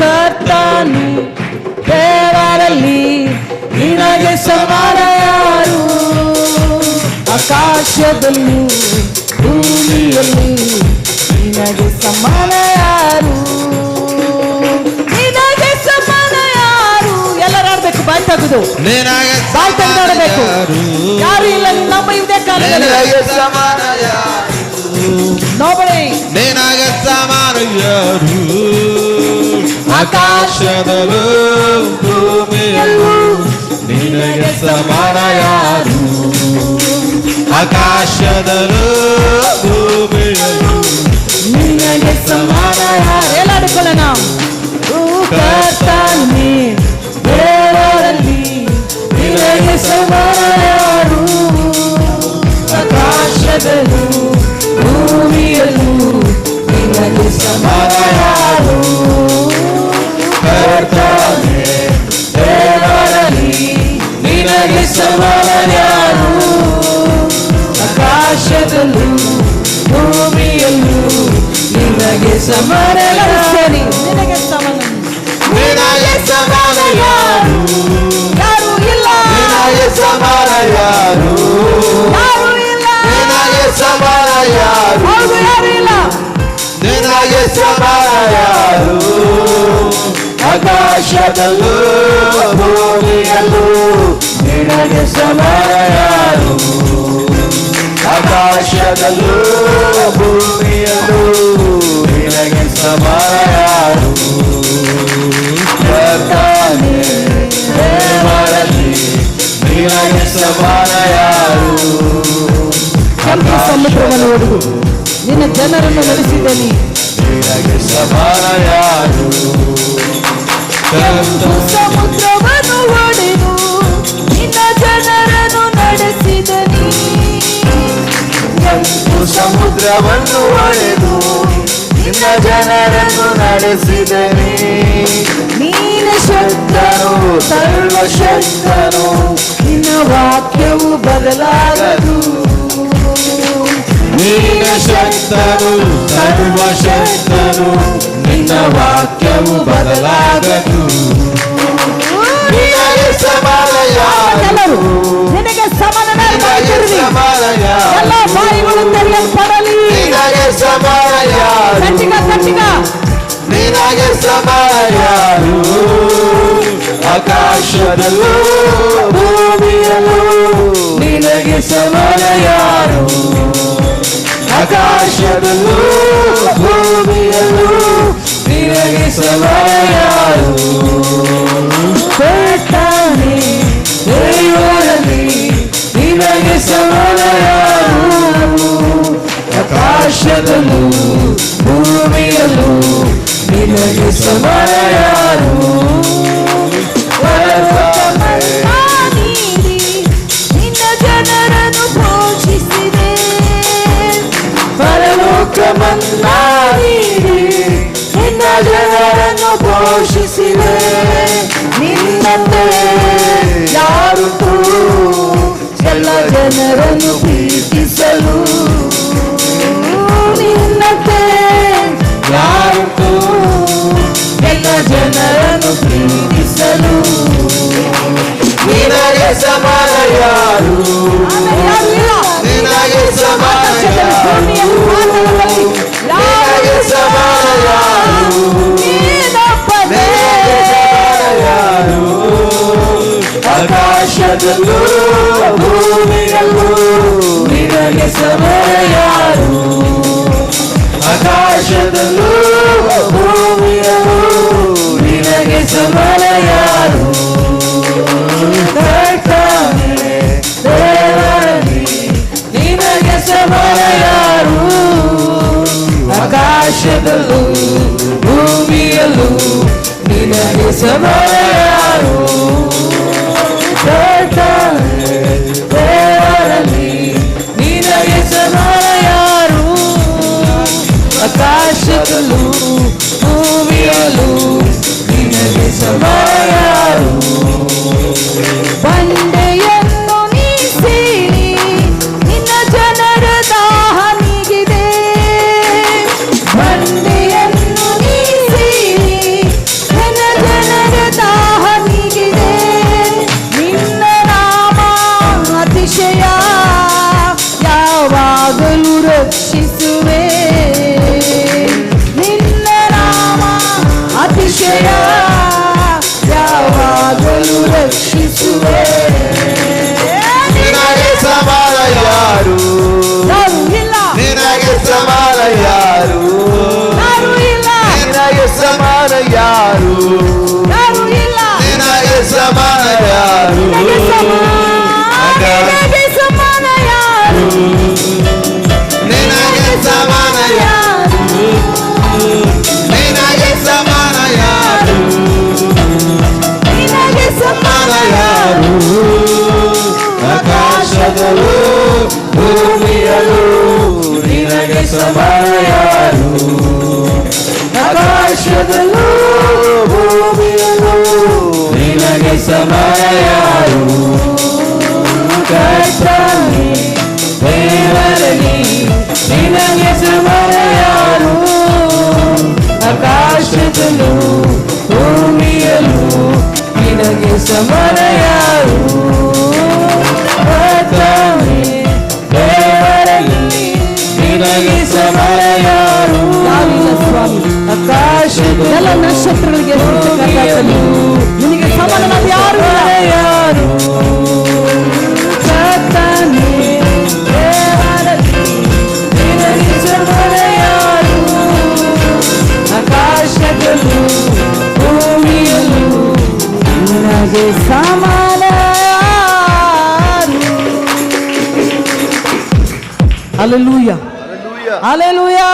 ಕರ್ತನು. ದೇವರಲ್ಲಿ ನಿನಗೆ ಸಮಾನ ಯಾರು ಆಕಾಶದಲ್ಲೂ ಭೂಮಿಯಲ್ಲಿ ನಿನಗೆ ಸಮಾನ ಯಾರು ನಿನಗೆ ಸಮಾನ ಯಾರು ಎಲ್ಲರೂ ಆಡ್ಬೇಕು ಬಾಯ್ ತೆಗೆದು. ನಿನಗೆ ಬಾಯ್ ತೆಗೆದು ಆಡಬೇಕು. ಯಾರು? ಇಲ್ಲ ನಮ್ಮ ಇದೇ ಕಾಲದಲ್ಲಿ. ಸಮಾನ ಯಾರು? ನೋಬಳಿ ನಿನಗೆ ಸಮಾನ ಯಾರು ಆಕಾಶದಲ್ಲೂ ಭೂಮಿಯಲ್ಲೂ ನಿನಗೆ ಸಮಾನ ಯಾರು ಆಕಾಶದಲ್ಲೂ ಭೂಮಿಯಲ್ಲೂ ನಿನಗೆ ಸಮಾನ ಯಾರು ಎಲ್ಲ ಆಡಿಕೊಳ್ಳೋಣ ಕರ್ತಾನೆ ದೇವರಲ್ಲಿ ನಿನಗೆ ಸಮಾನ ನಿನಗೆ ಸಮಾನ ಯಾರು ಆಕಾಶದಲ್ಲೂ ಭೂಮಿಯಲ್ಲೂ ನಿನಗೆ ಸಮಾನ ಸರಿ ನಿನಗೆ ಸಮಾನ ನಿನಗೆ ಸಮಾನ ಯಾರು ಯಾರು ಇಲ್ಲ ನಿನಗೆ ಸಮಾನ ಯಾರು ಯಾರು ಇಲ್ಲ ನಿನಗೆ ಸಮಾನ ಯಾರು ಹೌದು ಯಾರು ಇಲ್ಲ ನಿನಗೆ ಸಮಾನ ಯಾರು ಆಕಾಶದಲ್ಲೂ ಭೂಮಿಯಲ್ಲೂ ನಿನಗೆ ಸಮಾನ ಯಾರು ಆಕಾಶದಲ್ಲೂ ಭೂಮಿಯಲ್ಲೂ ನಿನಗೆ ಸಮಾನ ಯಾರು ಕರ್ತಾನೆ ದೇವರಲ್ಲಿ ನಿನಗೆ ಸಮಾನ ಯಾರು ಕಲ್ಪಿ ಸಮುದ್ರವನ್ನು ಹೊಡೆದು ನಿನ್ನ ಜನರನ್ನು ನಡೆಸಿದನಿ ನಿನಗೆ ಸಮಾನ ಯಾರು ಸಮುದ್ರವನ್ನು ಒಡೆದು ನಿನ್ನ ಜನರನ್ನು ನಡೆಸಿದನೆ. ನೀನ ಶಕ್ತನು ಸರ್ವಶಕ್ತನು ನಿನ್ನ ವಾಕ್ಯವು ಬದಲಾಗದು. ನೀನ ಶಕ್ತನು ಸರ್ವಶಕ್ತನು ನಿನ್ನ ವಾಕ್ಯವು ಬದಲಾಗದು. ನಿನಗೆ ಸಮಾನ ಯಾರು ನಿನಗೆ ಸಮಾನ ನಿನಗೆ ಸಮಾನ ನಿನಗೆ ಸಮಯಾರು ಆಕಾಶದಲ್ಲೂ ಭೂಮಿಯಲ್ಲೂ ನಿನಗೆ ಸಮಯ ಯಾರು? ಆಕಾಶದಲ್ಲೂ ಭೂಮಿಯಲ್ಲೂ ನಿನಗೆ ಸಮಯ ಜನರನ್ನು ಪೋಷಿಸಿದೆ ನಿನ್ನಂತೆ ಯಾರು ಎಲ್ಲ ಜನರನ್ನು ಪ್ರೀತಿಸಲು ಸಮಯದಲ್ಲೂ ಭೂಮಿಯಲ್ಲೂ ನಿನಗೆ ಸಮಯಾರು ಆಕಾಶದಲ್ಲೂ ಭೂಮಿಯಲ್ಲೂ ನಿನಗೆ ಸಮಯಾರು ನಿನಗೆ ಸಮಯಾರು ಆಕಾಶದಲ್ಲೂ ಭೂಮಿಯಲ್ಲೂ ನಿನಗೆ రక్షణ త్యాగాలు రక్షిస్తువే నినగే సమాలయారు నినగే సమాలయారు నినగే సమాలయారు నినగే సమాలయారు ಕ್ರಿಯಲು ನಿನಗೆ ಸಮಯನು ಆಕಾಶದಲ್ಲೂ ಭೂಮಿಯಲು ನಿನಗೆ ಸಮಯನು నీకు సమానారు అలెలుయా అలెలుయా